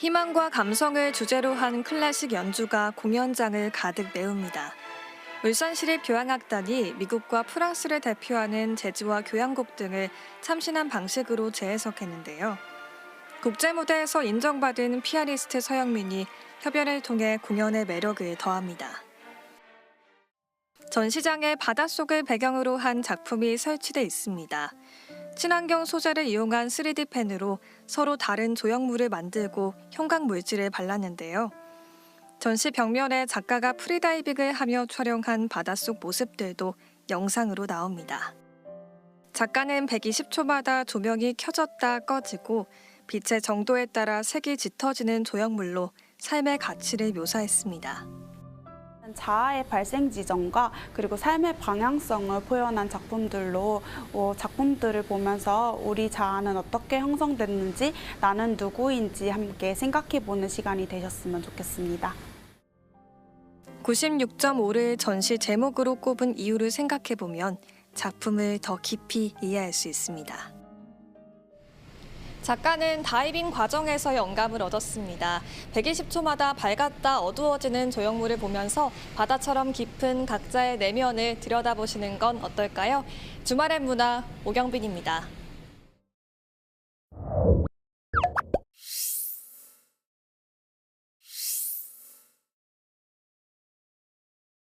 희망과 감성을 주제로 한 클래식 연주가 공연장을 가득 메웁니다. 울산시립 교향악단이 미국과 프랑스를 대표하는 재즈와 교향곡 등을 참신한 방식으로 재해석했는데요. 국제 무대에서 인정받은 피아니스트 서영민이 협연을 통해 공연의 매력을 더합니다. 전시장에 바닷속을 배경으로 한 작품이 설치돼 있습니다. 친환경 소재를 이용한 3D 펜으로 서로 다른 조형물을 만들고 형광 물질을 발랐는데요. 전시 벽면에 작가가 프리다이빙을 하며 촬영한 바닷속 모습들도 영상으로 나옵니다. 작가는 120초마다 조명이 켜졌다 꺼지고 빛의 정도에 따라 색이 짙어지는 조형물로 삶의 가치를 묘사했습니다. 자아의 발생 지점과 그리고 삶의 방향성을 표현한 작품들로 어, 작품들을 보면서 우리 자아는 어떻게 형성됐는지 나는 누구인지 함께 생각해보는 시간이 되셨으면 좋겠습니다. 96.5를 전시 제목으로 꼽은 이유를 생각해보면 작품을 더 깊이 이해할 수 있습니다. 작가는 다이빙 과정에서 영감을 얻었습니다. 120초마다 밝았다 어두워지는 조형물을 보면서 바다처럼 깊은 각자의 내면을 들여다보시는 건 어떨까요? 주말의 문화 오경빈입니다.